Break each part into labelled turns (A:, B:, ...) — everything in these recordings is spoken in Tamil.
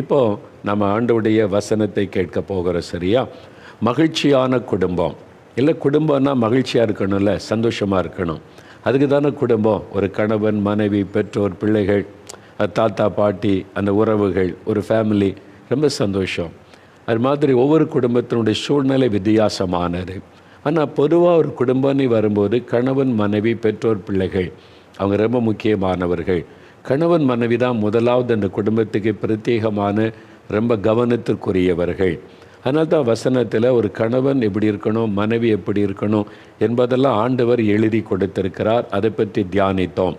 A: இப்போ நம்ம ஆண்டவுடைய வசனத்தை கேட்க போகிறோம் சரியா மகிழ்ச்சியான குடும்பம் இல்லை குடும்பம்னா மகிழ்ச்சியாக இருக்கணும்ல சந்தோஷமாக இருக்கணும் அதுக்கு தானே குடும்பம் ஒரு கணவன் மனைவி பெற்றோர் பிள்ளைகள் தாத்தா பாட்டி அந்த உறவுகள் ஒரு ஃபேமிலி ரொம்ப சந்தோஷம் அது மாதிரி ஒவ்வொரு குடும்பத்தினுடைய சூழ்நிலை வித்தியாசமானது ஆனால் பொதுவாக ஒரு குடும்பம்னு வரும்போது கணவன் மனைவி பெற்றோர் பிள்ளைகள் அவங்க ரொம்ப முக்கியமானவர்கள் கணவன் மனைவி தான் முதலாவது அந்த குடும்பத்துக்கு பிரத்யேகமான ரொம்ப கவனத்திற்குரியவர்கள் அதனால் தான் வசனத்தில் ஒரு கணவன் எப்படி இருக்கணும் மனைவி எப்படி இருக்கணும் என்பதெல்லாம் ஆண்டவர் எழுதி கொடுத்திருக்கிறார் அதை பற்றி தியானித்தோம்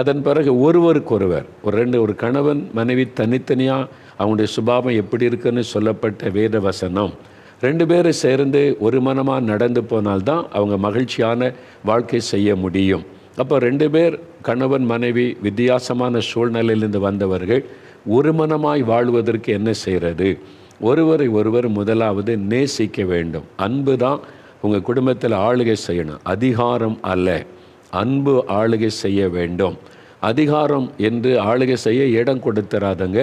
A: அதன் பிறகு ஒருவருக்கொருவர் ஒரு ரெண்டு ஒரு கணவன் மனைவி தனித்தனியாக அவனுடைய சுபாவம் எப்படி இருக்குன்னு சொல்லப்பட்ட வேத வசனம் ரெண்டு பேரும் சேர்ந்து ஒரு மனமாக நடந்து போனால்தான் அவங்க மகிழ்ச்சியான வாழ்க்கை செய்ய முடியும் அப்போ ரெண்டு பேர் கணவன் மனைவி வித்தியாசமான சூழ்நிலையிலிருந்து வந்தவர்கள் ஒருமனமாய் வாழ்வதற்கு என்ன செய்கிறது ஒருவரை ஒருவர் முதலாவது நேசிக்க வேண்டும் அன்பு தான் உங்கள் குடும்பத்தில் ஆளுகை செய்யணும் அதிகாரம் அல்ல அன்பு ஆளுகை செய்ய வேண்டும் அதிகாரம் என்று ஆளுகை செய்ய இடம் கொடுத்துறாதங்க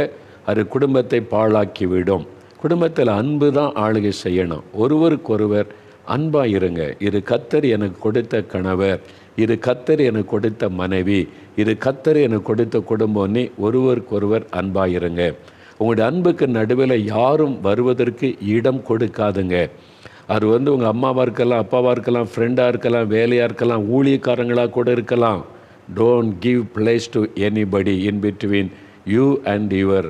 A: அது குடும்பத்தை பாழாக்கிவிடும் குடும்பத்தில் அன்பு தான் ஆளுகை செய்யணும் ஒருவருக்கொருவர் அன்பாக இருங்க இது கத்தர் எனக்கு கொடுத்த கணவர் இது கத்தர் எனக்கு கொடுத்த மனைவி இது கத்தர் எனக்கு கொடுத்த குடும்பம்னு ஒருவருக்கொருவர் அன்பாயிருங்க உங்களுடைய அன்புக்கு நடுவில் யாரும் வருவதற்கு இடம் கொடுக்காதுங்க அது வந்து உங்கள் அம்மாவாக இருக்கலாம் அப்பாவாக இருக்கலாம் ஃப்ரெண்டாக இருக்கலாம் வேலையாக இருக்கலாம் ஊழியக்காரங்களாக கூட இருக்கலாம் don't give place to anybody in between you and your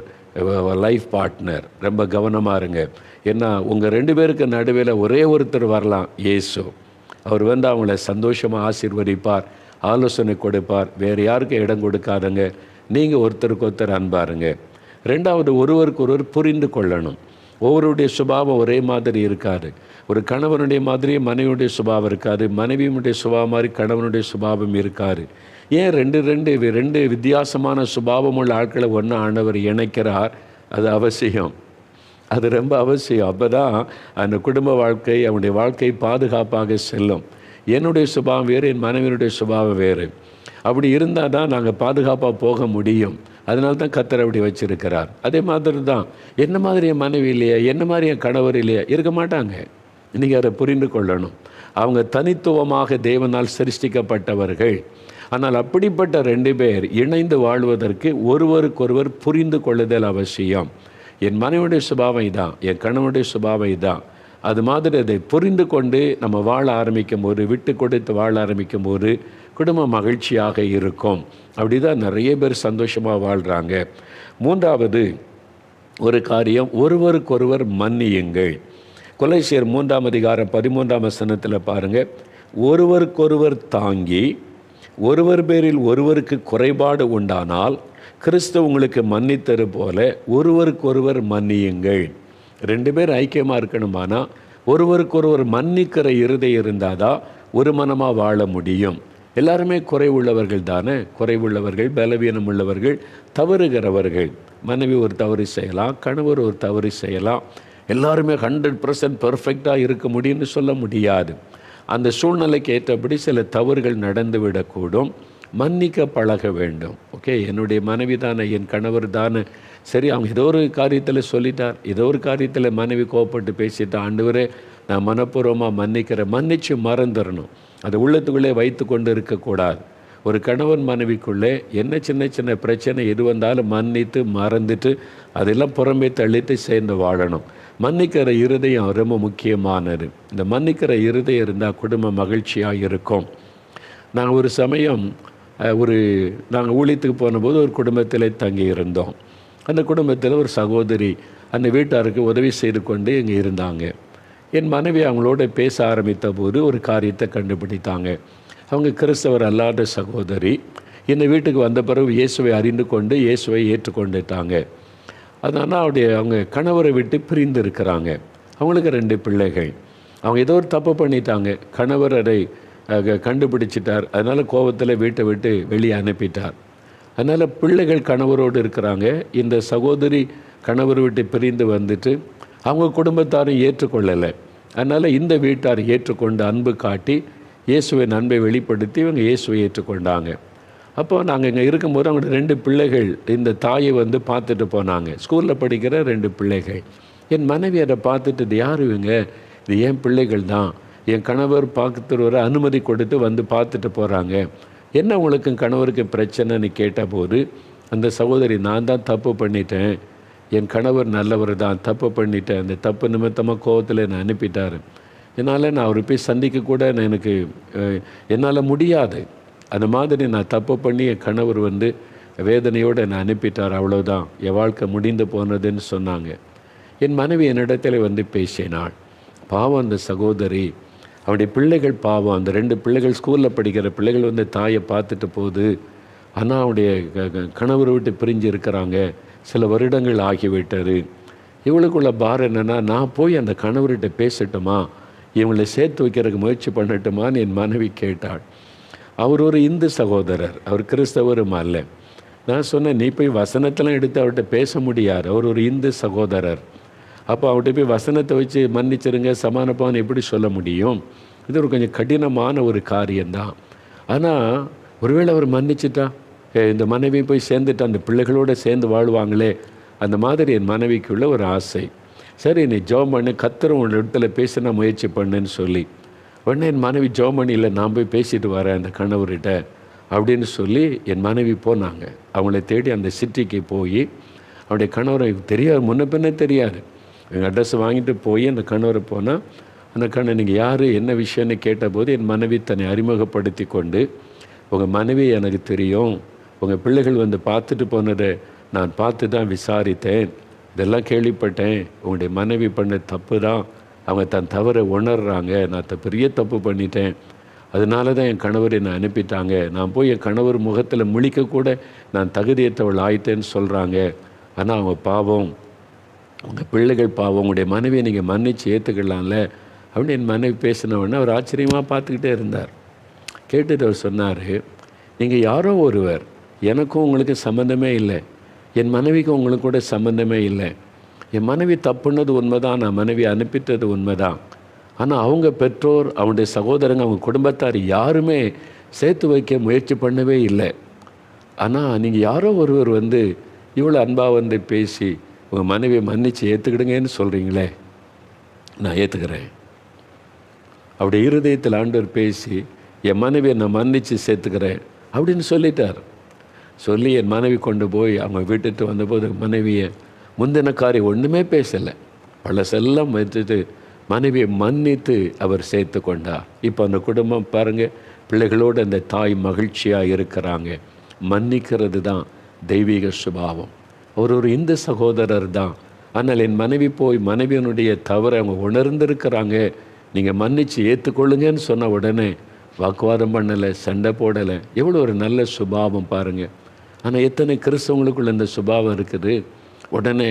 A: life partner ரொம்ப கவனமாக இருங்க ஏன்னா உங்கள் ரெண்டு பேருக்கு நடுவில் ஒரே ஒருத்தர் வரலாம் ஏசோ அவர் வந்து அவங்கள சந்தோஷமாக ஆசீர்வதிப்பார் ஆலோசனை கொடுப்பார் வேறு யாருக்கும் இடம் கொடுக்காதங்க நீங்கள் ஒருத்தருக்கு ஒருத்தர் அன்பாருங்க ரெண்டாவது ஒருவருக்கு ஒருவர் புரிந்து கொள்ளணும் ஒவ்வொருடைய சுபாவம் ஒரே மாதிரி இருக்காது ஒரு கணவனுடைய மாதிரி மனைவியுடைய சுபாவம் இருக்காது மனைவியுடைய சுபாவம் மாதிரி கணவனுடைய சுபாவம் இருக்காது ஏன் ரெண்டு ரெண்டு ரெண்டு வித்தியாசமான சுபாவம் உள்ள ஆட்களை ஒன்று ஆண்டவர் இணைக்கிறார் அது அவசியம் அது ரொம்ப அவசியம் அப்போ தான் அந்த குடும்ப வாழ்க்கை அவனுடைய வாழ்க்கை பாதுகாப்பாக செல்லும் என்னுடைய சுபாவம் வேறு என் மனைவியினுடைய சுபாவம் வேறு அப்படி இருந்தால் தான் நாங்கள் பாதுகாப்பாக போக முடியும் அதனால தான் கத்தர் அப்படி வச்சுருக்கிறார் அதே மாதிரி தான் என்ன மாதிரி என் மனைவி இல்லையா என்ன மாதிரி என் கணவர் இல்லையா இருக்க மாட்டாங்க நீங்கள் அதை புரிந்து கொள்ளணும் அவங்க தனித்துவமாக தேவனால் சிருஷ்டிக்கப்பட்டவர்கள் ஆனால் அப்படிப்பட்ட ரெண்டு பேர் இணைந்து வாழ்வதற்கு ஒருவருக்கொருவர் புரிந்து கொள்ளுதல் அவசியம் என் மனைவனுடைய சுபாவம் இதான் என் கணவனுடைய சுபாவம் இதான் அது மாதிரி அதை புரிந்து கொண்டு நம்ம வாழ ஆரம்பிக்கும் போது விட்டு கொடுத்து வாழ ஆரம்பிக்கும் போது குடும்பம் மகிழ்ச்சியாக இருக்கும் அப்படி தான் நிறைய பேர் சந்தோஷமாக வாழ்கிறாங்க மூன்றாவது ஒரு காரியம் ஒருவருக்கொருவர் மன்னியுங்கள் கொலைசியர் மூன்றாம் அதிகாரம் பதிமூன்றாம் வசனத்தில் பாருங்கள் ஒருவருக்கொருவர் தாங்கி ஒருவர் பேரில் ஒருவருக்கு குறைபாடு உண்டானால் கிறிஸ்து உங்களுக்கு மன்னித்தது போல ஒருவருக்கொருவர் மன்னியுங்கள் ரெண்டு பேர் ஐக்கியமாக இருக்கணுமானா ஒருவருக்கொருவர் மன்னிக்கிற இருதை இருந்தால் தான் ஒரு மனமாக வாழ முடியும் எல்லாருமே குறைவுள்ளவர்கள் தானே குறைவுள்ளவர்கள் பலவீனம் உள்ளவர்கள் தவறுகிறவர்கள் மனைவி ஒரு தவறு செய்யலாம் கணவர் ஒரு தவறு செய்யலாம் எல்லாருமே ஹண்ட்ரட் பர்சன்ட் பர்ஃபெக்டாக இருக்க முடியும்னு சொல்ல முடியாது அந்த சூழ்நிலைக்கு ஏற்றபடி சில தவறுகள் நடந்துவிடக்கூடும் மன்னிக்க பழக வேண்டும் ஓகே என்னுடைய மனைவி தானே என் கணவர் தானே சரி அவங்க ஏதோ ஒரு காரியத்தில் சொல்லிட்டார் ஏதோ ஒரு காரியத்தில் மனைவி கோவப்பட்டு பேசிட்டா ஆண்டவரே நான் மனப்பூர்வமாக மன்னிக்கிறேன் மன்னித்து மறந்துடணும் அதை உள்ளத்துக்குள்ளே வைத்து கொண்டு இருக்கக்கூடாது ஒரு கணவன் மனைவிக்குள்ளே என்ன சின்ன சின்ன பிரச்சனை எது வந்தாலும் மன்னித்து மறந்துட்டு அதெல்லாம் புறமே தள்ளித்து சேர்ந்து வாழணும் மன்னிக்கிற இருதயம் ரொம்ப முக்கியமானது இந்த மன்னிக்கிற இருதயம் இருந்தால் குடும்பம் மகிழ்ச்சியாக இருக்கும் நாங்கள் ஒரு சமயம் ஒரு நாங்கள் ஊழியத்துக்கு போனபோது ஒரு குடும்பத்தில் தங்கி இருந்தோம் அந்த குடும்பத்தில் ஒரு சகோதரி அந்த வீட்டாருக்கு உதவி செய்து கொண்டு இங்கே இருந்தாங்க என் மனைவி அவங்களோட பேச ஆரம்பித்த போது ஒரு காரியத்தை கண்டுபிடித்தாங்க அவங்க கிறிஸ்தவர் அல்லாத சகோதரி இந்த வீட்டுக்கு வந்த பிறகு இயேசுவை அறிந்து கொண்டு இயேசுவை ஏற்றுக்கொண்டுட்டாங்க அதனால் அவருடைய அவங்க கணவரை விட்டு பிரிந்து இருக்கிறாங்க அவங்களுக்கு ரெண்டு பிள்ளைகள் அவங்க ஏதோ ஒரு தப்பு பண்ணிட்டாங்க கணவர் அதை கண்டுபிடிச்சிட்டார் அதனால் கோபத்தில் வீட்டை விட்டு வெளியே அனுப்பிட்டார் அதனால் பிள்ளைகள் கணவரோடு இருக்கிறாங்க இந்த சகோதரி கணவர் விட்டு பிரிந்து வந்துட்டு அவங்க குடும்பத்தாரும் ஏற்றுக்கொள்ளலை அதனால் இந்த வீட்டார் ஏற்றுக்கொண்டு அன்பு காட்டி இயேசுவின் அன்பை வெளிப்படுத்தி இவங்க இயேசுவை ஏற்றுக்கொண்டாங்க அப்போது நாங்கள் இங்கே இருக்கும்போது அவங்களோட ரெண்டு பிள்ளைகள் இந்த தாயை வந்து பார்த்துட்டு போனாங்க ஸ்கூலில் படிக்கிற ரெண்டு பிள்ளைகள் என் மனைவி அதை பார்த்துட்டு இது யார் இவங்க இது என் பிள்ளைகள் தான் என் கணவர் ஒரு அனுமதி கொடுத்து வந்து பார்த்துட்டு போகிறாங்க என்ன உங்களுக்கு கணவருக்கு பிரச்சனைன்னு போது அந்த சகோதரி நான் தான் தப்பு பண்ணிட்டேன் என் கணவர் நல்லவர் தான் தப்பு பண்ணிட்டேன் அந்த தப்பு நிமித்தமாக கோவத்தில் என்னை அனுப்பிட்டார் என்னால் நான் அவரை போய் சந்திக்க கூட எனக்கு என்னால் முடியாது அந்த மாதிரி நான் தப்பு பண்ணி என் கணவர் வந்து வேதனையோடு என்னை அனுப்பிட்டார் அவ்வளோதான் என் வாழ்க்கை முடிந்து போனதுன்னு சொன்னாங்க என் மனைவி என்னிடத்தில் வந்து பேசினாள் பாவம் அந்த சகோதரி அவருடைய பிள்ளைகள் பாவம் அந்த ரெண்டு பிள்ளைகள் ஸ்கூலில் படிக்கிற பிள்ளைகள் வந்து தாயை பார்த்துட்டு போகுது ஆனால் அவனுடைய கணவரை விட்டு பிரிஞ்சு இருக்கிறாங்க சில வருடங்கள் ஆகிவிட்டது இவளுக்குள்ள பாரம் என்னென்னா நான் போய் அந்த கணவர்கிட்ட பேசட்டுமா இவங்களை சேர்த்து வைக்கிறதுக்கு முயற்சி பண்ணட்டுமான்னு என் மனைவி கேட்டாள் அவர் ஒரு இந்து சகோதரர் அவர் கிறிஸ்தவரும் அல்ல நான் சொன்னேன் நீ போய் வசனத்தெல்லாம் எடுத்து அவர்கிட்ட பேச முடியாது அவர் ஒரு இந்து சகோதரர் அப்போ அவர்கிட்ட போய் வசனத்தை வச்சு மன்னிச்சிருங்க சமானப்பான்னு எப்படி சொல்ல முடியும் இது ஒரு கொஞ்சம் கடினமான ஒரு காரியம்தான் ஆனால் ஒருவேளை அவர் மன்னிச்சிட்டா இந்த மனைவி போய் சேர்ந்துட்டு அந்த பிள்ளைகளோடு சேர்ந்து வாழ்வாங்களே அந்த மாதிரி என் மனைவிக்குள்ள ஒரு ஆசை சரி நீ ஜோம் பண்ணு கத்துரும் ஒரு இடத்துல பேச நான் முயற்சி பண்ணுன்னு சொல்லி உடனே என் மனைவி ஜோம் பண்ணியில் நான் போய் பேசிட்டு வரேன் அந்த கணவர்கிட்ட அப்படின்னு சொல்லி என் மனைவி போனாங்க அவங்கள தேடி அந்த சிட்டிக்கு போய் அவருடைய கணவரை தெரியாது முன்ன பின்னே தெரியாது எங்கள் அட்ரஸ் வாங்கிட்டு போய் அந்த கணவரை போனால் அந்த கண்ணை நீங்கள் யார் என்ன விஷயம்னு கேட்டபோது என் மனைவி தன்னை அறிமுகப்படுத்தி கொண்டு உங்கள் மனைவி எனக்கு தெரியும் உங்கள் பிள்ளைகள் வந்து பார்த்துட்டு போனதை நான் பார்த்து தான் விசாரித்தேன் இதெல்லாம் கேள்விப்பட்டேன் உங்களுடைய மனைவி பண்ண தப்பு தான் அவங்க தன் தவறை உணர்றாங்க நான் த பெரிய தப்பு பண்ணிட்டேன் அதனால தான் என் கணவர் என்னை அனுப்பிட்டாங்க நான் போய் என் கணவர் முகத்தில் முழிக்க கூட நான் தகுதியற்றவள் ஆயிட்டேன்னு சொல்கிறாங்க ஆனால் அவங்க பாவம் உங்கள் பிள்ளைகள் பாவம் உங்களுடைய மனைவியை நீங்கள் மன்னிச்சு ஏற்றுக்கலாம்ல அப்படின்னு என் மனைவி பேசினவொடனே அவர் ஆச்சரியமாக பார்த்துக்கிட்டே இருந்தார் கேட்டுட்டு அவர் சொன்னார் நீங்கள் யாரோ ஒருவர் எனக்கும் உங்களுக்கு சம்மந்தமே இல்லை என் மனைவிக்கும் உங்களுக்கு கூட சம்மந்தமே இல்லை என் மனைவி உண்மை உண்மைதான் நான் மனைவி அனுப்பிட்டது உண்மைதான் ஆனால் அவங்க பெற்றோர் அவனுடைய சகோதரங்க அவங்க குடும்பத்தார் யாருமே சேர்த்து வைக்க முயற்சி பண்ணவே இல்லை ஆனால் நீங்கள் யாரோ ஒருவர் வந்து இவ்வளோ அன்பாக வந்து பேசி உங்கள் மனைவியை மன்னித்து ஏற்றுக்கிடுங்கன்னு சொல்கிறீங்களே நான் ஏற்றுக்கிறேன் அப்படி இருதயத்தில் ஆண்டவர் பேசி என் மனைவியை நான் மன்னித்து சேர்த்துக்கிறேன் அப்படின்னு சொல்லிட்டார் சொல்லி என் மனைவி கொண்டு போய் அவங்க வீட்டுக்கு வந்தபோது மனைவியை முந்தின காரியம் ஒன்றுமே பேசலை பழசெல்லாம் வச்சுட்டு மனைவியை மன்னித்து அவர் சேர்த்து கொண்டார் இப்போ அந்த குடும்பம் பாருங்கள் பிள்ளைகளோடு அந்த தாய் மகிழ்ச்சியாக இருக்கிறாங்க மன்னிக்கிறது தான் தெய்வீக சுபாவம் அவர் ஒரு இந்து சகோதரர் தான் ஆனால் என் மனைவி போய் மனைவியனுடைய தவறை அவங்க உணர்ந்திருக்கிறாங்க நீங்கள் மன்னித்து ஏற்றுக்கொள்ளுங்கன்னு சொன்ன உடனே வாக்குவாதம் பண்ணலை சண்டை போடலை எவ்வளோ ஒரு நல்ல சுபாவம் பாருங்கள் ஆனால் எத்தனை கிறிஸ்தவங்களுக்குள்ள இந்த சுபாவம் இருக்குது உடனே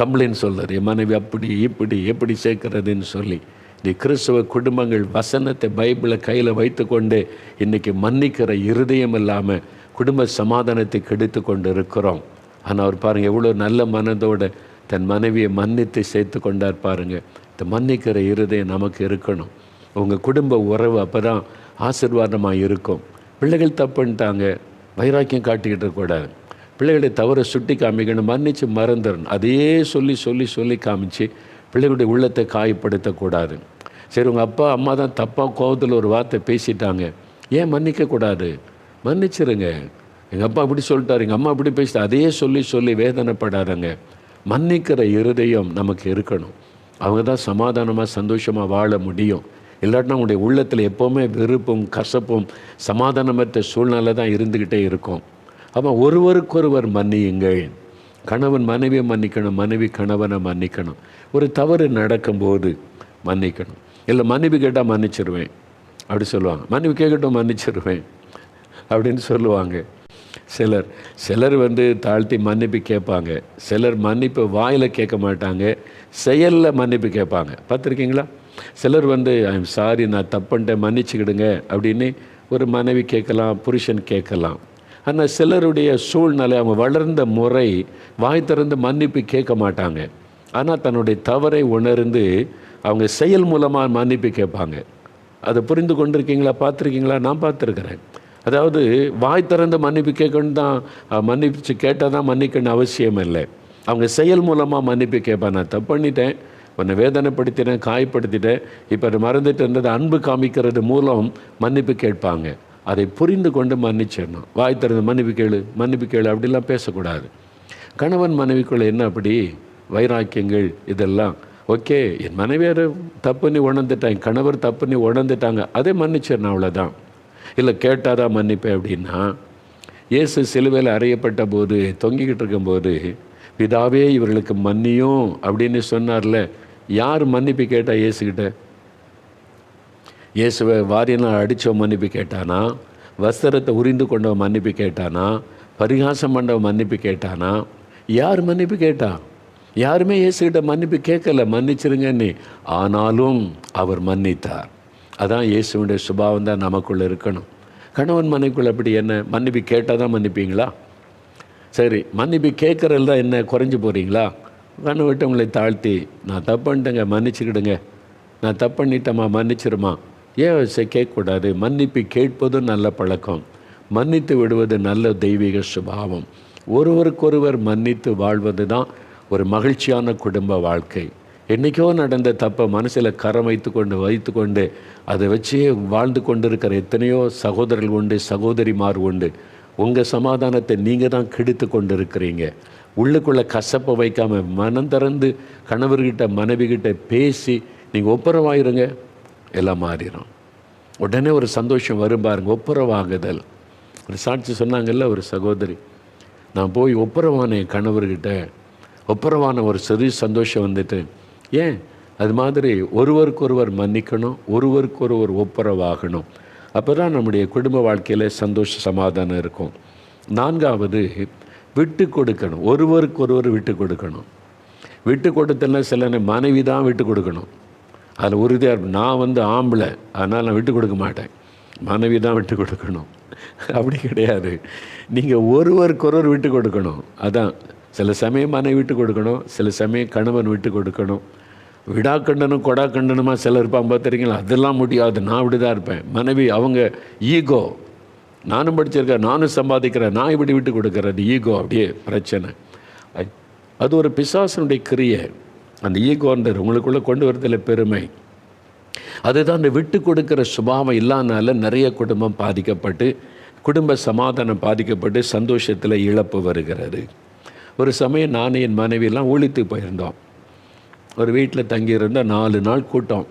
A: கம்ப்ளைண்ட் சொல்கிறார் என் மனைவி அப்படி இப்படி எப்படி சேர்க்கறதுன்னு சொல்லி இந்த கிறிஸ்தவ குடும்பங்கள் வசனத்தை பைபிளை கையில் வைத்துக்கொண்டு இன்றைக்கி மன்னிக்கிற இருதயம் இல்லாமல் குடும்ப சமாதானத்தை கெடுத்து கொண்டு இருக்கிறோம் ஆனால் அவர் பாருங்கள் எவ்வளோ நல்ல மனதோடு தன் மனைவியை மன்னித்து சேர்த்து கொண்டார் பாருங்கள் இந்த மன்னிக்கிற இருதயம் நமக்கு இருக்கணும் உங்கள் குடும்ப உறவு அப்போ தான் ஆசிர்வாதமாக இருக்கும் பிள்ளைகள் தப்புன்ட்டாங்க வைராக்கியம் காட்டிக்கிட்டு கூடாது பிள்ளைகளை தவற சுட்டி காமிக்கணும் மன்னித்து மறந்துடணும் அதையே சொல்லி சொல்லி சொல்லி காமிச்சு பிள்ளைகளுடைய உள்ளத்தை காயப்படுத்தக்கூடாது சரி உங்கள் அப்பா அம்மா தான் தப்பாக கோபத்தில் ஒரு வார்த்தை பேசிட்டாங்க ஏன் மன்னிக்கக்கூடாது மன்னிச்சிருங்க எங்கள் அப்பா அப்படி சொல்லிட்டார் எங்கள் அம்மா அப்படி பேசிட்டு அதையே சொல்லி சொல்லி வேதனைப்படாதங்க மன்னிக்கிற இருதயம் நமக்கு இருக்கணும் அவங்க தான் சமாதானமாக சந்தோஷமாக வாழ முடியும் இல்லாட்டினா உங்களுடைய உள்ளத்தில் எப்போவுமே வெறுப்பும் கசப்பும் சமாதானமற்ற சூழ்நிலை தான் இருந்துக்கிட்டே இருக்கும் அப்போ ஒருவருக்கொருவர் மன்னியுங்கள் கணவன் மனைவியை மன்னிக்கணும் மனைவி கணவனை மன்னிக்கணும் ஒரு தவறு நடக்கும்போது மன்னிக்கணும் இல்லை மனைவி கேட்டால் மன்னிச்சிருவேன் அப்படி சொல்லுவாங்க மனைவி கேட்கட்டும் மன்னிச்சிருவேன் அப்படின்னு சொல்லுவாங்க சிலர் சிலர் வந்து தாழ்த்தி மன்னிப்பு கேட்பாங்க சிலர் மன்னிப்பு வாயில் கேட்க மாட்டாங்க செயலில் மன்னிப்பு கேட்பாங்க பார்த்துருக்கீங்களா சிலர் வந்து ஐம் சாரி நான் தப்புன்ட்டேன் மன்னிச்சுக்கிடுங்க அப்படின்னு ஒரு மனைவி கேட்கலாம் புருஷன் கேட்கலாம் ஆனால் சிலருடைய சூழ்நிலை அவங்க வளர்ந்த முறை வாய் திறந்து மன்னிப்பு கேட்க மாட்டாங்க ஆனால் தன்னுடைய தவறை உணர்ந்து அவங்க செயல் மூலமாக மன்னிப்பு கேட்பாங்க அதை புரிந்து கொண்டிருக்கீங்களா பார்த்துருக்கீங்களா நான் பார்த்துருக்குறேன் அதாவது வாய் திறந்து மன்னிப்பு கேட்கணும் தான் மன்னிப்பு கேட்டால் தான் மன்னிக்கணும் அவசியம் இல்லை அவங்க செயல் மூலமாக மன்னிப்பு கேட்பேன் நான் தப்பு பண்ணிட்டேன் உன்னை வேதனைப்படுத்தினேன் காயப்படுத்திட்டேன் இப்போ மறந்துட்டு இருந்தது அன்பு காமிக்கிறது மூலம் மன்னிப்பு கேட்பாங்க அதை புரிந்து கொண்டு மன்னிச்சிடணும் வாய் திறந்து மன்னிப்பு கேளு மன்னிப்பு கேளு அப்படிலாம் பேசக்கூடாது கணவன் மனைவிக்குள்ளே என்ன அப்படி வைராக்கியங்கள் இதெல்லாம் ஓகே என் மனைவியார் தப்புன்னு உணர்ந்துட்டாங்க கணவர் தப்புன்னு உணர்ந்துட்டாங்க அதே மன்னிச்சிடணும் அவ்வளோதான் இல்லை கேட்டாரா மன்னிப்பேன் அப்படின்னா ஏசு சிலுவையில் அறையப்பட்ட போது தொங்கிக்கிட்டு இருக்கும்போது பிதாவே இவர்களுக்கு மன்னியும் அப்படின்னு சொன்னார்ல யார் மன்னிப்பு கேட்டால் இயேசுக்கிட்ட இயேசுவை வாரியனால் அடித்தவன் மன்னிப்பு கேட்டானா வஸ்திரத்தை உரிந்து கொண்டவன் மன்னிப்பு கேட்டானா பரிகாசம் பண்ணவன் மன்னிப்பு கேட்டானா யார் மன்னிப்பு கேட்டான் யாருமே இயேசுகிட்ட மன்னிப்பு கேட்கல மன்னிச்சிருங்கன்னு ஆனாலும் அவர் மன்னித்தார் அதான் இயேசுவனுடைய சுபாவம் தான் நமக்குள்ளே இருக்கணும் கணவன் மனைக்குள்ளே அப்படி என்ன மன்னிப்பு கேட்டால் தான் மன்னிப்பீங்களா சரி மன்னிப்பு கேட்குறது தான் என்ன குறைஞ்சி போகிறீங்களா கண்ணை விட்டு உங்களை தாழ்த்தி நான் தப்பு பண்ணிட்டேங்க மன்னிச்சுக்கிடுங்க நான் தப்பு பண்ணிட்டேம்மா மன்னிச்சிருமா ஏன் சரி கேட்கக்கூடாது மன்னிப்பு கேட்பதும் நல்ல பழக்கம் மன்னித்து விடுவது நல்ல தெய்வீக சுபாவம் ஒருவருக்கொருவர் மன்னித்து வாழ்வது தான் ஒரு மகிழ்ச்சியான குடும்ப வாழ்க்கை என்றைக்கோ நடந்த தப்பை மனசில் கரம் வைத்து கொண்டு வைத்து கொண்டு அதை வச்சே வாழ்ந்து கொண்டு இருக்கிற எத்தனையோ சகோதரர்கள் உண்டு சகோதரிமார் உண்டு உங்கள் சமாதானத்தை நீங்கள் தான் கெடுத்து கொண்டு இருக்கிறீங்க உள்ளுக்குள்ளே கசப்பை வைக்காமல் மனம் திறந்து கணவர்கிட்ட மனைவிகிட்ட பேசி நீங்கள் ஒப்புரவாயிருங்க எல்லாம் மாறிடும் உடனே ஒரு சந்தோஷம் வரும் பாருங்க ஒப்புரவாகுதல் ஒரு சாட்சி சொன்னாங்கல்ல ஒரு சகோதரி நான் போய் ஒப்புரவான என் கணவர்கிட்ட ஒப்புரவான ஒரு சிறு சந்தோஷம் வந்துட்டு ஏன் அது மாதிரி ஒருவருக்கொருவர் மன்னிக்கணும் ஒருவருக்கொருவர் ஒப்புரவாகணும் அப்போ தான் நம்முடைய குடும்ப வாழ்க்கையில் சந்தோஷ சமாதானம் இருக்கும் நான்காவது விட்டு கொடுக்கணும் ஒருவருக்கொருவர் விட்டு கொடுக்கணும் விட்டு கொடுத்தனா சில மனைவி தான் விட்டு கொடுக்கணும் அதில் உறுதியாக நான் வந்து ஆம்பளை அதனால் நான் விட்டு கொடுக்க மாட்டேன் மனைவி தான் விட்டு கொடுக்கணும் அப்படி கிடையாது நீங்கள் ஒருவருக்கொருவர் விட்டு கொடுக்கணும் அதான் சில சமயம் மனை விட்டு கொடுக்கணும் சில சமயம் கணவன் விட்டு கொடுக்கணும் விடா கண்டனம் கொடா கண்டனமாக சிலர் இருப்பாங்க பார்த்துறீங்களா அதெல்லாம் முடியாது நான் இப்படி தான் இருப்பேன் மனைவி அவங்க ஈகோ நானும் படிச்சிருக்கேன் நானும் சம்பாதிக்கிறேன் நான் இப்படி விட்டு கொடுக்குறது ஈகோ அப்படியே பிரச்சனை அது ஒரு பிசாசனுடைய கிரியை அந்த ஈகோன்றது உங்களுக்குள்ளே கொண்டு வரதில் பெருமை அதுதான் அந்த விட்டு கொடுக்குற சுபாவம் இல்லாதனால நிறைய குடும்பம் பாதிக்கப்பட்டு குடும்ப சமாதானம் பாதிக்கப்பட்டு சந்தோஷத்தில் இழப்பு வருகிறது ஒரு சமயம் நான் என் மனைவியெல்லாம் ஒழித்து போயிருந்தோம் ஒரு வீட்டில் தங்கியிருந்தால் நாலு நாள் கூட்டம்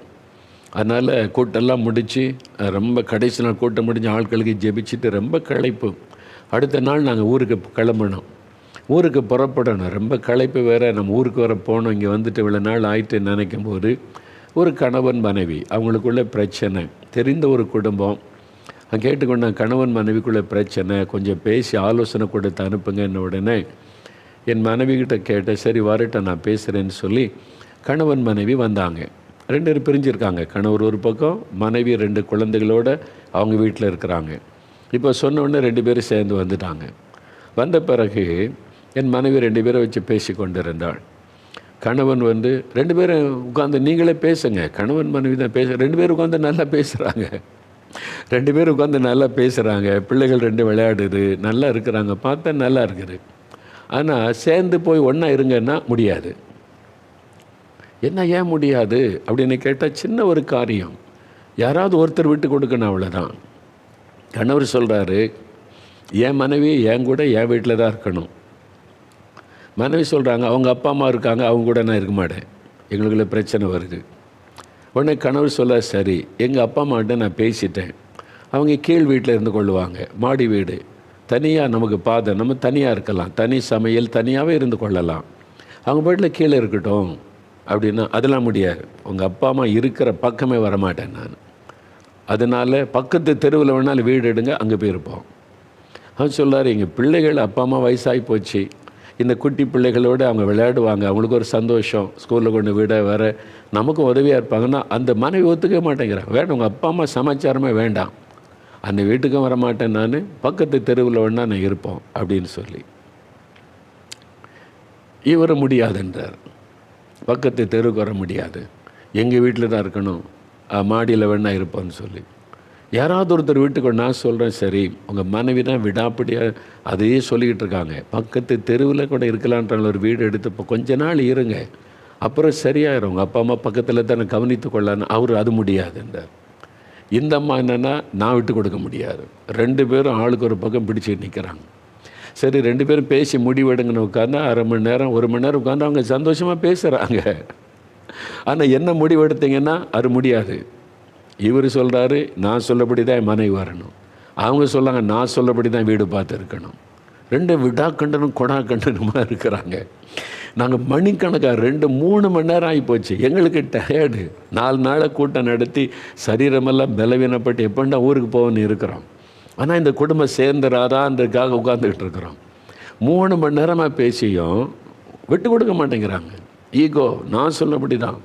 A: அதனால் கூட்டெல்லாம் முடித்து ரொம்ப கடைசி நாள் கூட்டம் முடிஞ்சு ஆட்களுக்கு ஜெபிச்சுட்டு ரொம்ப களைப்பு அடுத்த நாள் நாங்கள் ஊருக்கு கிளம்பணும் ஊருக்கு புறப்படணும் ரொம்ப களைப்பு வேறு நம்ம ஊருக்கு வர போனோம் இங்கே வந்துட்டு இவ்வளோ நாள் ஆயிட்டு நினைக்கும் போது ஒரு கணவன் மனைவி அவங்களுக்குள்ள பிரச்சனை தெரிந்த ஒரு குடும்பம் கேட்டுக்கொண்ட கணவன் மனைவிக்குள்ளே பிரச்சனை கொஞ்சம் பேசி ஆலோசனை கொடுத்து என்ன உடனே என் கிட்ட கேட்டேன் சரி வரட்ட நான் பேசுகிறேன்னு சொல்லி கணவன் மனைவி வந்தாங்க ரெண்டு பேரும் பிரிஞ்சிருக்காங்க கணவர் ஒரு பக்கம் மனைவி ரெண்டு குழந்தைகளோடு அவங்க வீட்டில் இருக்கிறாங்க இப்போ சொன்னோடனே ரெண்டு பேரும் சேர்ந்து வந்துட்டாங்க வந்த பிறகு என் மனைவி ரெண்டு பேரை வச்சு பேசி கொண்டிருந்தாள் கணவன் வந்து ரெண்டு பேரும் உட்காந்து நீங்களே பேசுங்க கணவன் மனைவி தான் பேச ரெண்டு பேரும் உட்காந்து நல்லா பேசுகிறாங்க ரெண்டு பேரும் உட்காந்து நல்லா பேசுகிறாங்க பிள்ளைகள் ரெண்டு விளையாடுது நல்லா இருக்கிறாங்க பார்த்தா நல்லா இருக்குது ஆனால் சேர்ந்து போய் ஒன்றா இருங்கன்னா முடியாது என்ன ஏன் முடியாது அப்படின்னு கேட்டால் சின்ன ஒரு காரியம் யாராவது ஒருத்தர் விட்டு கொடுக்கணும் அவ்வளோதான் கணவர் சொல்கிறாரு என் மனைவி என் கூட என் வீட்டில் தான் இருக்கணும் மனைவி சொல்கிறாங்க அவங்க அப்பா அம்மா இருக்காங்க அவங்க கூட நான் இருக்க மாட்டேன் எங்களுக்குள்ள பிரச்சனை வருது உடனே கணவர் சொல்ல சரி எங்கள் அப்பா அம்மாட்ட நான் பேசிட்டேன் அவங்க கீழ் வீட்டில் இருந்து கொள்ளுவாங்க மாடி வீடு தனியாக நமக்கு பாதை நம்ம தனியாக இருக்கலாம் தனி சமையல் தனியாகவே இருந்து கொள்ளலாம் அவங்க போய்ட்டில் கீழே இருக்கட்டும் அப்படின்னா அதெல்லாம் முடியாது உங்கள் அப்பா அம்மா இருக்கிற பக்கமே வரமாட்டேன் நான் அதனால் பக்கத்து தெருவில் வேணாலும் வீடு எடுங்க அங்கே போயிருப்போம் அவன் சொல்லார் எங்கள் பிள்ளைகள் அப்பா அம்மா வயசாகி போச்சு இந்த குட்டி பிள்ளைகளோடு அவங்க விளையாடுவாங்க அவங்களுக்கு ஒரு சந்தோஷம் ஸ்கூலில் கொண்டு வீட வர நமக்கும் உதவியாக இருப்பாங்கன்னா அந்த மனைவி ஒத்துக்க மாட்டேங்கிறான் வேண்டாம் உங்கள் அப்பா அம்மா சமாச்சாரமே வேண்டாம் அந்த வீட்டுக்கும் வரமாட்டேன் நான் பக்கத்து தெருவில் வேணால் நான் இருப்போம் அப்படின்னு சொல்லி முடியாது முடியாதுன்றார் பக்கத்து தெருவுக்கு வர முடியாது எங்கள் வீட்டில் தான் இருக்கணும் மாடியில் வேணால் இருப்போம்னு சொல்லி யாராவது ஒருத்தர் வீட்டுக்கு நான் சொல்கிறேன் சரி உங்கள் மனைவி தான் விடாப்படியாக அதையே சொல்லிக்கிட்டு இருக்காங்க பக்கத்து தெருவில் கூட இருக்கலான்ற ஒரு வீடு எடுத்து இப்போ கொஞ்ச நாள் இருங்க அப்புறம் சரியாயிரும் உங்கள் அப்பா அம்மா பக்கத்தில் தானே கவனித்து கொள்ளான்னு அவர் அது முடியாதுன்றார் இந்த அம்மா என்னென்னா நான் விட்டு கொடுக்க முடியாது ரெண்டு பேரும் ஆளுக்கு ஒரு பக்கம் பிடிச்சிட்டு நிற்கிறாங்க சரி ரெண்டு பேரும் பேசி முடிவெடுங்கன்னு உட்காந்து அரை மணி நேரம் ஒரு மணி நேரம் உட்காந்து அவங்க சந்தோஷமாக பேசுகிறாங்க ஆனால் என்ன முடிவெடுத்தீங்கன்னா அது முடியாது இவர் சொல்கிறாரு நான் சொல்லபடி தான் மனைவி வரணும் அவங்க சொல்லாங்க நான் சொல்லபடி தான் வீடு பார்த்து இருக்கணும் ரெண்டு கொடா கண்டனமாக இருக்கிறாங்க நாங்கள் மணிக்கணக்காக ரெண்டு மூணு மணி நேரம் ஆகிப்போச்சு எங்களுக்கு டயர்டு நாலு நாளை கூட்டம் நடத்தி சரீரமெல்லாம் பலவீனப்பட்டு எப்படின்னா ஊருக்கு போகணும்னு இருக்கிறோம் ஆனால் இந்த குடும்பம் சேர்ந்துராதான்றதுக்காக உட்காந்துக்கிட்டு இருக்கிறோம் மூணு மணி நேரமாக பேசியும் விட்டு கொடுக்க மாட்டேங்கிறாங்க ஈகோ நான் சொல்லபடி தான்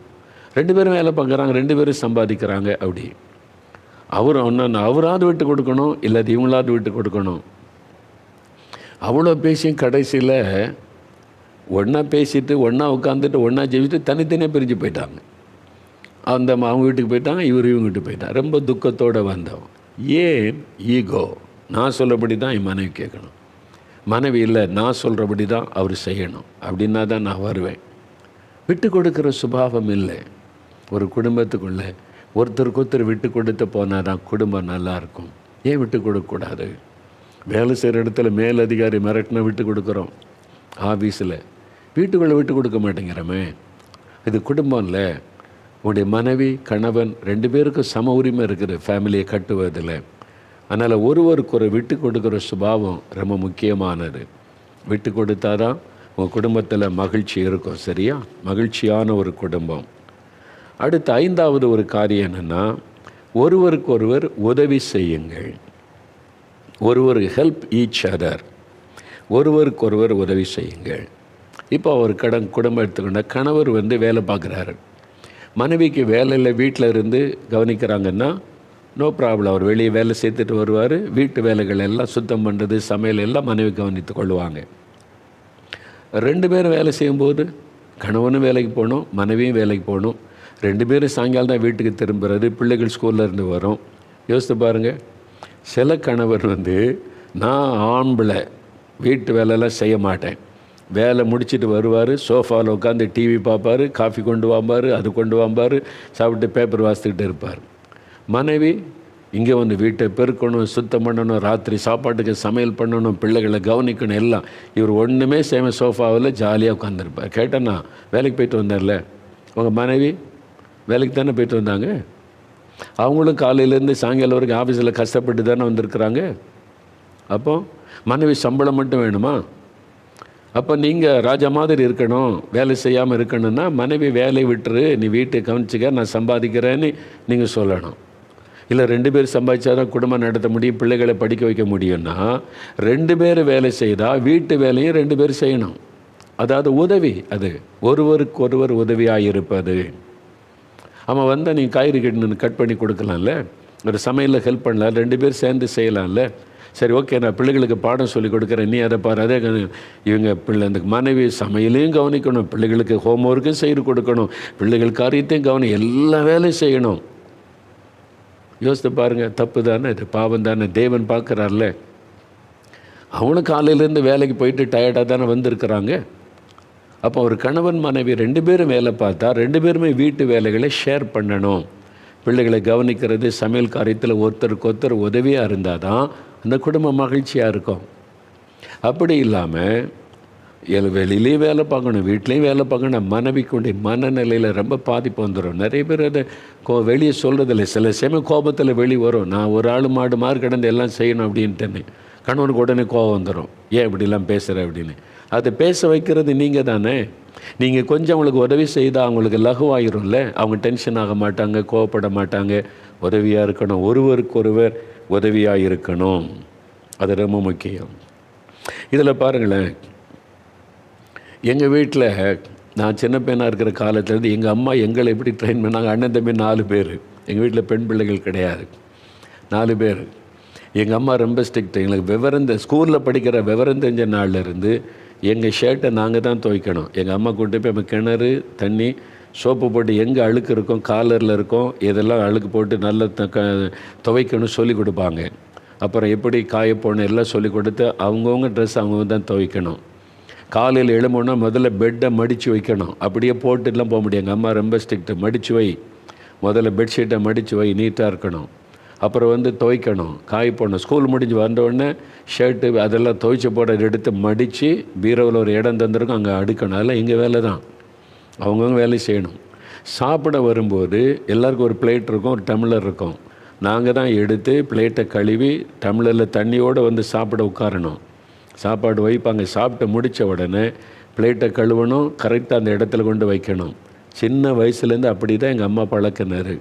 A: ரெண்டு பேரும் வேலை பார்க்குறாங்க ரெண்டு பேரும் சம்பாதிக்கிறாங்க அப்படி அவரும் ஒன்று அவராது விட்டு கொடுக்கணும் இல்லாது இவங்களாவது விட்டு கொடுக்கணும் அவ்வளோ பேசியும் கடைசியில் ஒன்றா பேசிட்டு ஒன்றா உட்காந்துட்டு ஒன்றா ஜெயிச்சுட்டு தனித்தனியாக பிரிஞ்சு போயிட்டாங்க அந்த அவங்க வீட்டுக்கு போயிட்டாங்க இவர் இவங்க வீட்டுக்கு போயிட்டாங்க ரொம்ப துக்கத்தோடு வந்தவன் ஏன் ஈகோ நான் சொல்லபடி தான் என் மனைவி கேட்கணும் மனைவி இல்லை நான் சொல்கிறபடி தான் அவர் செய்யணும் அப்படின்னா தான் நான் வருவேன் விட்டு கொடுக்குற சுபாவம் இல்லை ஒரு குடும்பத்துக்குள்ளே ஒருத்தருக்கு ஒருத்தர் விட்டு கொடுத்து போனால் தான் குடும்பம் நல்லாயிருக்கும் ஏன் விட்டு கொடுக்கக்கூடாது வேலை செய்கிற இடத்துல மேலதிகாரி மிரட்டினா விட்டு கொடுக்குறோம் ஆஃபீஸில் வீட்டுக்குள்ளே விட்டு கொடுக்க மாட்டேங்கிறமே இது குடும்பம் இல்லை உன்னுடைய மனைவி கணவன் ரெண்டு பேருக்கும் சம உரிமை இருக்குது ஃபேமிலியை கட்டுவதில் அதனால் ஒருவருக்கு ஒரு விட்டு கொடுக்குற சுபாவம் ரொம்ப முக்கியமானது விட்டு கொடுத்தா தான் உங்கள் குடும்பத்தில் மகிழ்ச்சி இருக்கும் சரியா மகிழ்ச்சியான ஒரு குடும்பம் அடுத்து ஐந்தாவது ஒரு காரியம் என்னென்னா ஒருவருக்கு ஒருவர் உதவி செய்யுங்கள் ஒருவர் ஹெல்ப் ஈச் அதர் ஒருவருக்கொருவர் உதவி செய்யுங்கள் இப்போ ஒரு கடன் குடும்பம் எடுத்துக்கொண்ட கணவர் வந்து வேலை பார்க்குறாரு மனைவிக்கு வேலை இல்லை வீட்டில் இருந்து கவனிக்கிறாங்கன்னா நோ ப்ராப்ளம் அவர் வெளியே வேலை சேர்த்துட்டு வருவார் வீட்டு வேலைகள் எல்லாம் சுத்தம் பண்ணுறது சமையல் எல்லாம் மனைவி கவனித்து கொள்வாங்க ரெண்டு பேரும் வேலை செய்யும்போது கணவனும் வேலைக்கு போகணும் மனைவியும் வேலைக்கு போகணும் ரெண்டு பேரும் சாயங்காலம் தான் வீட்டுக்கு திரும்புறது பிள்ளைகள் ஸ்கூலில் இருந்து வரும் யோசித்து பாருங்கள் சில கணவர் வந்து நான் ஆம்பளை வீட்டு வேலையெல்லாம் செய்ய மாட்டேன் வேலை முடிச்சுட்டு வருவார் சோஃபாவில் உட்காந்து டிவி பார்ப்பார் காஃபி கொண்டு வாம்பார் அது கொண்டு வாம்பார் சாப்பிட்டு பேப்பர் வாசித்துக்கிட்டு இருப்பார் மனைவி இங்கே வந்து வீட்டை பெருக்கணும் சுத்தம் பண்ணணும் ராத்திரி சாப்பாட்டுக்கு சமையல் பண்ணணும் பிள்ளைகளை கவனிக்கணும் எல்லாம் இவர் ஒன்றுமே சேம சோஃபாவில் ஜாலியாக உட்காந்துருப்பார் கேட்டேன்னா வேலைக்கு போயிட்டு வந்தார்ல உங்கள் மனைவி வேலைக்கு தானே போயிட்டு வந்தாங்க அவங்களும் காலையிலேருந்து சாயங்காலம் வரைக்கும் ஆஃபீஸில் கஷ்டப்பட்டு தானே வந்திருக்கிறாங்க அப்போ மனைவி சம்பளம் மட்டும் வேணுமா அப்போ நீங்கள் ராஜா மாதிரி இருக்கணும் வேலை செய்யாமல் இருக்கணும்னா மனைவி வேலை விட்டுரு நீ வீட்டை கவனிச்சிக்க நான் சம்பாதிக்கிறேன்னு நீங்கள் சொல்லணும் இல்லை ரெண்டு பேர் சம்பாதிச்சா தான் குடும்பம் நடத்த முடியும் பிள்ளைகளை படிக்க வைக்க முடியும்னா ரெண்டு பேர் வேலை செய்தால் வீட்டு வேலையும் ரெண்டு பேர் செய்யணும் அதாவது உதவி அது ஒருவருக்கு ஒருவர் உதவியாக இருப்பது அவன் வந்தால் நீங்கள் காய்கறி கட் பண்ணி கொடுக்கலாம்ல ஒரு சமையலில் ஹெல்ப் பண்ணலாம் ரெண்டு பேர் சேர்ந்து செய்யலாம்ல சரி ஓகே நான் பிள்ளைகளுக்கு பாடம் சொல்லி கொடுக்குறேன் நீ அதை பாரு அதே இவங்க பிள்ளை இந்த மனைவி சமையலையும் கவனிக்கணும் பிள்ளைகளுக்கு ஹோம் ஒர்க்கும் செய்து கொடுக்கணும் பிள்ளைகள் காரியத்தையும் கவனம் எல்லா வேலையும் செய்யணும் யோசித்து பாருங்கள் தப்பு தானே இது பாவம் தானே தேவன் பார்க்குறாருல்ல அவனும் காலையிலேருந்து வேலைக்கு போயிட்டு டயர்டாக தானே வந்திருக்கிறாங்க அப்போ ஒரு கணவன் மனைவி ரெண்டு பேரும் வேலை பார்த்தா ரெண்டு பேருமே வீட்டு வேலைகளை ஷேர் பண்ணணும் பிள்ளைகளை கவனிக்கிறது சமையல் காரியத்தில் ஒருத்தருக்கு ஒருத்தர் உதவியாக இருந்தால் தான் அந்த குடும்பம் மகிழ்ச்சியாக இருக்கும் அப்படி இல்லாமல் வெளியிலையும் வேலை பார்க்கணும் வீட்லேயும் வேலை பார்க்கணும் மனைவிக்குடைய மனநிலையில் ரொம்ப பாதிப்பு வந்துடும் நிறைய பேர் அதை கோ வெளியே சொல்கிறதில்ல சில சமயம் கோபத்தில் வெளியே வரும் நான் ஒரு ஆள் மாடு மாறு கடந்து எல்லாம் செய்யணும் அப்படின்ட்டுன்னு கணவனுக்கு உடனே கோபம் வந்துடும் ஏன் இப்படிலாம் பேசுகிற அப்படின்னு அதை பேச வைக்கிறது நீங்கள் தானே நீங்கள் கொஞ்சம் அவங்களுக்கு உதவி செய்தால் அவங்களுக்கு லகுவாயிரும்ல அவங்க டென்ஷன் ஆக மாட்டாங்க கோவப்பட மாட்டாங்க உதவியாக இருக்கணும் ஒருவருக்கொருவர் ஒருவர் உதவியாக இருக்கணும் அது ரொம்ப முக்கியம் இதில் பாருங்களேன் எங்கள் வீட்டில் நான் சின்ன பையனாக இருக்கிற காலத்துலேருந்து எங்கள் அம்மா எங்களை எப்படி ட்ரெயின் பண்ணாங்க அண்ணன் தம்பி நாலு பேர் எங்கள் வீட்டில் பெண் பிள்ளைகள் கிடையாது நாலு பேர் எங்கள் அம்மா ரொம்ப ஸ்ட்ரிக்ட் எங்களுக்கு விவரம் ஸ்கூலில் படிக்கிற விவரம் தெரிஞ்ச நாளில் இருந்து எங்கள் ஷர்ட்டை நாங்கள் தான் துவைக்கணும் எங்கள் அம்மா கூட்டு போய் கிணறு தண்ணி சோப்பு போட்டு எங்கே அழுக்கு இருக்கும் காலரில் இருக்கும் இதெல்லாம் அழுக்கு போட்டு நல்ல துவைக்கணும் சொல்லி கொடுப்பாங்க அப்புறம் எப்படி காய எல்லாம் சொல்லி கொடுத்து அவங்கவுங்க ட்ரெஸ் அவங்கவுங்க தான் துவைக்கணும் காலையில் எழும்புனா முதல்ல பெட்டை மடித்து வைக்கணும் அப்படியே போட்டுலாம் போக முடியாது அம்மா ரொம்ப ஸ்ட்ரிக்ட்டு மடித்து வை முதல்ல பெட்ஷீட்டை மடித்து வை நீட்டாக இருக்கணும் அப்புறம் வந்து துவைக்கணும் காய் போடணும் ஸ்கூல் முடிஞ்சு வந்தோடனே ஷர்ட்டு அதெல்லாம் துவைச்சி போட எடுத்து மடித்து பீரோவில் ஒரு இடம் தந்திருக்கும் அங்கே அடுக்கணும் அதெல்லாம் எங்கள் வேலை தான் அவங்கவுங்க வேலையை செய்யணும் சாப்பிட வரும்போது எல்லாருக்கும் ஒரு பிளேட் இருக்கும் ஒரு டம்ளர் இருக்கும் நாங்கள் தான் எடுத்து பிளேட்டை கழுவி டம்ளரில் தண்ணியோடு வந்து சாப்பிட உட்காரணும் சாப்பாடு வைப்பாங்க சாப்பிட்டு முடித்த உடனே பிளேட்டை கழுவணும் கரெக்டாக அந்த இடத்துல கொண்டு வைக்கணும் சின்ன வயசுலேருந்து அப்படி தான் எங்கள் அம்மா பழக்கினார்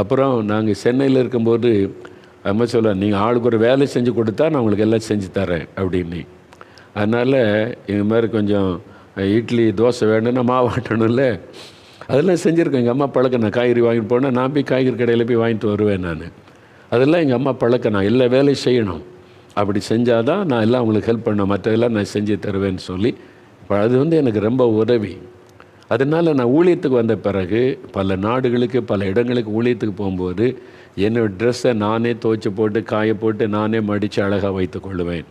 A: அப்புறம் நாங்கள் சென்னையில் இருக்கும்போது அம்மா சொல்ல நீங்கள் ஆளுக்கு ஒரு வேலை செஞ்சு கொடுத்தா நான் உங்களுக்கு எல்லாம் செஞ்சு தரேன் அப்படின்னு அதனால் இது மாதிரி கொஞ்சம் இட்லி தோசை வேணும்னா மாவு ஆட்டணும்ல அதெல்லாம் செஞ்சுருக்கேன் எங்கள் அம்மா பழக்கம் நான் காய்கறி வாங்கிட்டு போனால் நான் போய் காய்கறி கடையில் போய் வாங்கிட்டு வருவேன் நான் அதெல்லாம் எங்கள் அம்மா பழக்கம் நான் எல்லா வேலையும் செய்யணும் அப்படி செஞ்சால் தான் நான் எல்லாம் அவங்களுக்கு ஹெல்ப் பண்ணேன் மற்றதெல்லாம் நான் செஞ்சு தருவேன்னு சொல்லி அது வந்து எனக்கு ரொம்ப உதவி அதனால் நான் ஊழியத்துக்கு வந்த பிறகு பல நாடுகளுக்கு பல இடங்களுக்கு ஊழியத்துக்கு போகும்போது என்னோடய ட்ரெஸ்ஸை நானே துவைச்சி போட்டு காய போட்டு நானே மடித்து அழகாக வைத்துக்கொள்வேன்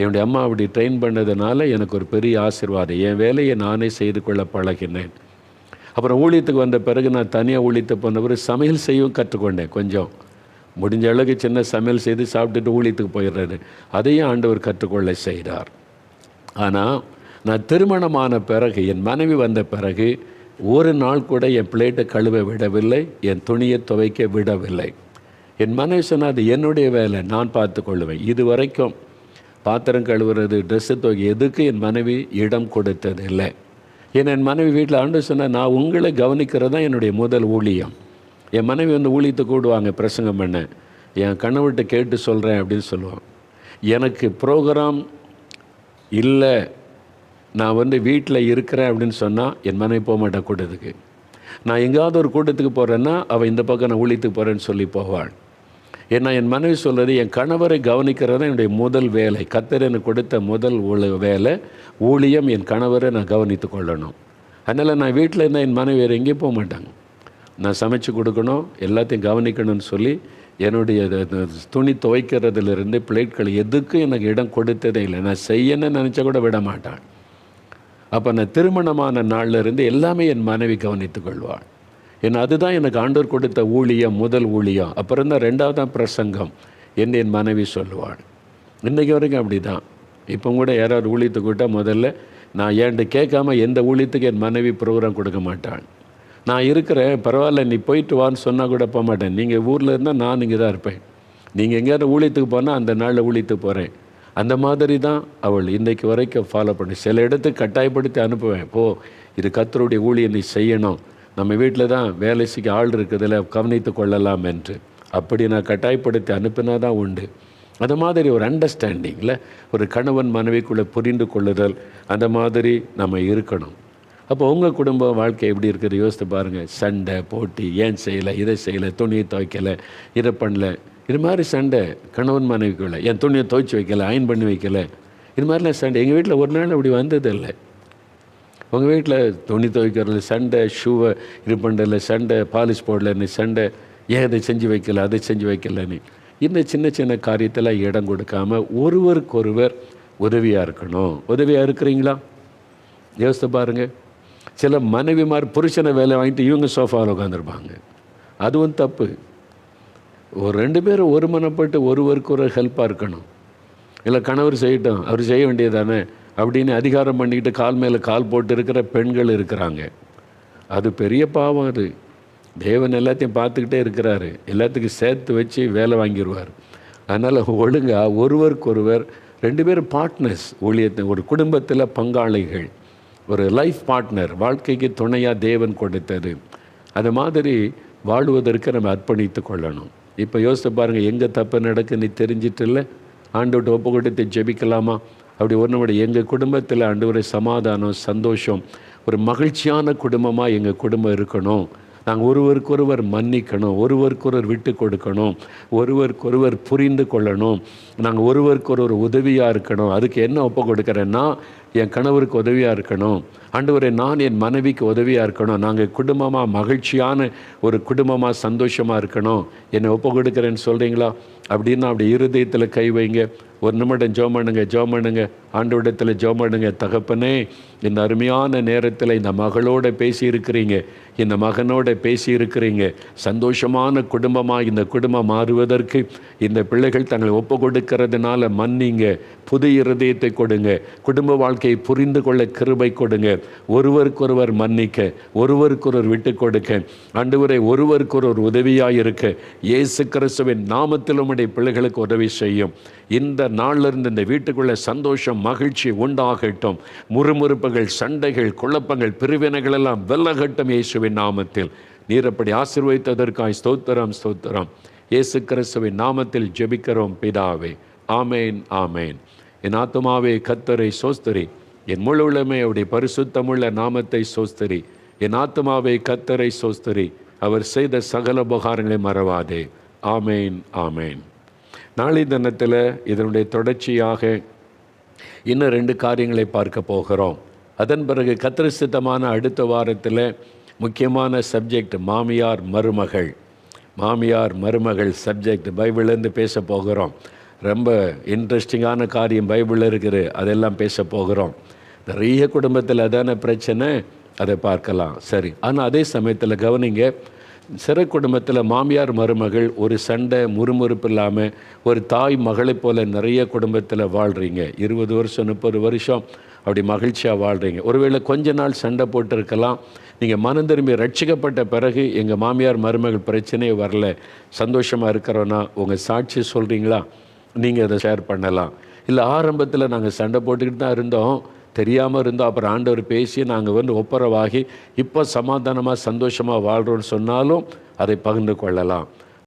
A: என்னுடைய அம்மா அப்படி ட்ரெயின் பண்ணதுனால எனக்கு ஒரு பெரிய ஆசிர்வாதம் என் வேலையை நானே செய்து கொள்ள பழகினேன் அப்புறம் ஊழியத்துக்கு வந்த பிறகு நான் தனியாக ஊழியத்தை போனவர் சமையல் செய்யவும் கற்றுக்கொண்டேன் கொஞ்சம் முடிஞ்ச அளவுக்கு சின்ன சமையல் செய்து சாப்பிட்டுட்டு ஊழியத்துக்கு போயிடுறாரு அதையும் ஆண்டவர் கற்றுக்கொள்ள செய்கிறார் ஆனால் நான் திருமணமான பிறகு என் மனைவி வந்த பிறகு ஒரு நாள் கூட என் பிளேட்டை கழுவ விடவில்லை என் துணியை துவைக்க விடவில்லை என் மனைவி சொன்னால் அது என்னுடைய வேலை நான் பார்த்து கொள்ளுவேன் இது வரைக்கும் பாத்திரம் கழுவுறது ட்ரெஸ்ஸு துவைக்க எதுக்கு என் மனைவி இடம் கொடுத்தது இல்லை ஏன்னா என் மனைவி வீட்டில் ஆண்டு சொன்னால் நான் உங்களை கவனிக்கிறது தான் என்னுடைய முதல் ஊழியம் என் மனைவி வந்து ஊழியத்தை கூடுவாங்க பிரசங்கம் பண்ண என் கணவர்கிட்ட கேட்டு சொல்கிறேன் அப்படின்னு சொல்லுவான் எனக்கு ப்ரோக்ராம் இல்லை நான் வந்து வீட்டில் இருக்கிறேன் அப்படின்னு சொன்னால் என் மனைவி போக மாட்டேன் கூட்டத்துக்கு நான் எங்கேயாவது ஒரு கூட்டத்துக்கு போகிறேன்னா அவள் இந்த பக்கம் நான் ஊழியத்துக்கு போகிறேன்னு சொல்லி போவாள் ஏன்னா என் மனைவி சொல்கிறது என் கணவரை கவனிக்கிறது என்னுடைய முதல் வேலை கத்தர் எனக்கு கொடுத்த முதல் வேலை ஊழியம் என் கணவரை நான் கவனித்து கொள்ளணும் அதனால் நான் வீட்டில் இருந்தால் என் மனைவி வேறு எங்கேயும் போக மாட்டாங்க நான் சமைச்சு கொடுக்கணும் எல்லாத்தையும் கவனிக்கணும்னு சொல்லி என்னுடைய துணி துவைக்கிறதுலேருந்து பிளேட்கள் எதுக்கும் எனக்கு இடம் கொடுத்ததே இல்லை நான் செய்யணும்னு நினச்சா கூட விட மாட்டான் அப்போ நான் திருமணமான நாளிலிருந்து எல்லாமே என் மனைவி கவனித்துக்கொள்வாள் கொள்வாள் என்ன அதுதான் எனக்கு ஆண்டவர் கொடுத்த ஊழியம் முதல் ஊழியம் அப்புறம் தான் ரெண்டாவதான் பிரசங்கம் என்ன என் மனைவி சொல்லுவாள் இன்றைக்கு வரைக்கும் அப்படி தான் இப்போ கூட யாராவது கூட்டால் முதல்ல நான் ஏன்ட்டு கேட்காம எந்த ஊழியத்துக்கு என் மனைவி ப்ரோக்ராம் கொடுக்க மாட்டாள் நான் இருக்கிறேன் பரவாயில்ல நீ போயிட்டு வான்னு சொன்னால் கூட போக மாட்டேன் நீங்கள் ஊரில் இருந்தால் நான் இங்கே தான் இருப்பேன் நீங்கள் எங்கேயாவது ஊழியத்துக்கு போனால் அந்த நாளில் ஊழியத்துக்கு போகிறேன் அந்த மாதிரி தான் அவள் இன்றைக்கு வரைக்கும் ஃபாலோ பண்ணி சில இடத்துக்கு கட்டாயப்படுத்தி அனுப்புவேன் போ இது கத்தருடைய ஊழியை நீ செய்யணும் நம்ம வீட்டில் தான் வேலை வேலைக்கு ஆள் இருக்கிறதில் கவனித்து கொள்ளலாம் என்று அப்படி நான் கட்டாயப்படுத்தி அனுப்பினா தான் உண்டு அது மாதிரி ஒரு அண்டர்ஸ்டாண்டிங்கில் ஒரு கணவன் மனைவிக்குள்ளே புரிந்து கொள்ளுதல் அந்த மாதிரி நம்ம இருக்கணும் அப்போ உங்கள் குடும்ப வாழ்க்கை எப்படி இருக்குது யோசித்து பாருங்கள் சண்டை போட்டி ஏன் செய்யலை இதை செய்யலை துணியை துவைக்கலை இதை பண்ணல இது மாதிரி சண்டை கணவன் மனைவிக்குள்ளே என் துணியை துவைச்சி வைக்கலை அயன் பண்ணி வைக்கலை இது மாதிரிலாம் சண்டை எங்கள் வீட்டில் ஒரு நாள் அப்படி வந்ததில்லை உங்கள் வீட்டில் துணி துவைக்கிறதுல சண்டை ஷூவை இது பண்ணுறதுல சண்டை பாலிஷ் போடலன்னு சண்டை ஏன் இதை செஞ்சு வைக்கல அதை செஞ்சு வைக்கலன்னு இந்த சின்ன சின்ன காரியத்தில் இடம் கொடுக்காம ஒருவருக்கொருவர் உதவியாக இருக்கணும் உதவியாக இருக்கிறீங்களா யோசித்து பாருங்கள் சில மனைவிமார் புருஷனை வேலை வாங்கிட்டு இவங்க சோஃபாவில் உட்காந்துருப்பாங்க அதுவும் தப்பு ஒரு ரெண்டு பேரும் ஒரு மனப்பட்டு ஒருவருக்கு ஒரு ஹெல்ப்பாக இருக்கணும் இல்லை கணவர் செய்யட்டும் அவர் செய்ய வேண்டியதானே அப்படின்னு அதிகாரம் பண்ணிக்கிட்டு கால் மேலே கால் போட்டு இருக்கிற பெண்கள் இருக்கிறாங்க அது பெரிய பாவம் அது தேவன் எல்லாத்தையும் பார்த்துக்கிட்டே இருக்கிறாரு எல்லாத்துக்கும் சேர்த்து வச்சு வேலை வாங்கிடுவார் அதனால் ஒழுங்காக ஒருவருக்கு ஒருவர் ரெண்டு பேரும் பார்ட்னர்ஸ் ஊழியத்தை ஒரு குடும்பத்தில் பங்காளிகள் ஒரு லைஃப் பார்ட்னர் வாழ்க்கைக்கு துணையாக தேவன் கொடுத்தது அது மாதிரி வாழ்வதற்கு நம்ம அர்ப்பணித்து கொள்ளணும் இப்போ யோசித்து பாருங்கள் எங்கே தப்பு நடக்குன்னு தெரிஞ்சிட்டு இல்லை ஆண்டு ஒப்பு கொடுத்து ஜெபிக்கலாமா அப்படி நம்முடைய எங்கள் குடும்பத்தில் ஒரு சமாதானம் சந்தோஷம் ஒரு மகிழ்ச்சியான குடும்பமாக எங்கள் குடும்பம் இருக்கணும் நாங்கள் ஒருவருக்கொருவர் மன்னிக்கணும் ஒருவருக்கொருவர் விட்டு கொடுக்கணும் ஒருவருக்கொருவர் புரிந்து கொள்ளணும் நாங்கள் ஒருவருக்கொருவர் உதவியாக இருக்கணும் அதுக்கு என்ன ஒப்பு கொடுக்குறேன்னா என் கணவருக்கு உதவியாக இருக்கணும் ஒரு நான் என் மனைவிக்கு உதவியாக இருக்கணும் நாங்கள் குடும்பமாக மகிழ்ச்சியான ஒரு குடும்பமாக சந்தோஷமாக இருக்கணும் என்னை ஒப்பு கொடுக்குறேன்னு சொல்கிறீங்களா அப்படின்னா அப்படி இருதயத்தில் கை வைங்க ஒரு நிமிடம் ஜோம் பண்ணுங்க ஜோம் பண்ணுங்க ஆண்டோடத்தில் ஜோம் பண்ணுங்க தகப்பனே இந்த அருமையான நேரத்தில் இந்த மகளோட பேசியிருக்கிறீங்க இந்த மகனோட பேசியிருக்கிறீங்க சந்தோஷமான குடும்பமாக இந்த குடும்பம் மாறுவதற்கு இந்த பிள்ளைகள் தங்களை ஒப்பு கொடுக்கறதுனால மன்னிங்க புது இருதயத்தை கொடுங்க குடும்ப வாழ்க்கையை புரிந்து கொள்ள கிருபை கொடுங்க ஒருவருக்கொருவர் மன்னிக்க ஒருவருக்கொருவர் விட்டு கொடுக்க ஆண்டவரை ஒருவருக்கொருவர் உதவியாக இருக்க இயேசு கிறிஸ்துவின் நாமத்திலும் உடைய பிள்ளைகளுக்கு உதவி செய்யும் இந்த நாளிலிருந்து இந்த வீட்டுக்குள்ளே சந்தோஷம் மகிழ்ச்சி உண்டாகட்டும் முறுமுறுப்புகள் சண்டைகள் குழப்பங்கள் பிரிவினைகள் எல்லாம் வெல்லகட்டும் இயேசுவின் நாமத்தில் நீர் அப்படி ஆசிர்வதித்ததற்காய் ஸ்தோத்திரம் ஸ்தோத்திரம் இயேசு கிறிஸ்துவின் நாமத்தில் ஜெபிக்கிறோம் பிதாவே ஆமேன் ஆமேன் என் ஆத்மாவே கத்தரை சோஸ்திரி என் முழு உள்ளமே அவருடைய பரிசுத்தமுள்ள நாமத்தை சோஸ்திரி என் ஆத்மாவே கத்தரை சோஸ்திரி அவர் செய்த சகல உபகாரங்களை மறவாதே ஆமேன் ஆமேன் நாளை தினத்தில் இதனுடைய தொடர்ச்சியாக இன்னும் ரெண்டு காரியங்களை பார்க்க போகிறோம் அதன் பிறகு கத்திரசித்தமான அடுத்த வாரத்தில் முக்கியமான சப்ஜெக்ட் மாமியார் மருமகள் மாமியார் மருமகள் சப்ஜெக்ட் பைபிள்லேருந்து பேச போகிறோம் ரொம்ப இன்ட்ரெஸ்டிங்கான காரியம் பைபிளில் இருக்கிற அதெல்லாம் பேச போகிறோம் நிறைய குடும்பத்தில் அதான பிரச்சனை அதை பார்க்கலாம் சரி ஆனால் அதே சமயத்தில் கவனிங்க சிறு குடும்பத்தில் மாமியார் மருமகள் ஒரு சண்டை முறுமுறுப்பு இல்லாமல் ஒரு தாய் மகளை போல் நிறைய குடும்பத்தில் வாழ்கிறீங்க இருபது வருஷம் முப்பது வருஷம் அப்படி மகிழ்ச்சியாக வாழ்கிறீங்க ஒருவேளை கொஞ்ச நாள் சண்டை போட்டிருக்கலாம் நீங்கள் மனம் திரும்பி ரட்சிக்கப்பட்ட பிறகு எங்கள் மாமியார் மருமகள் பிரச்சனையே வரல சந்தோஷமாக இருக்கிறோன்னா உங்கள் சாட்சி சொல்கிறீங்களா நீங்கள் அதை ஷேர் பண்ணலாம் இல்லை ஆரம்பத்தில் நாங்கள் சண்டை போட்டுக்கிட்டு தான் இருந்தோம் தெரியாமல் இருந்தால் அப்புறம் ஆண்டவர் பேசி நாங்கள் வந்து ஒப்புரவாகி இப்போ சமாதானமாக சந்தோஷமாக வாழ்கிறோன்னு சொன்னாலும் அதை பகிர்ந்து கொள்ளலாம்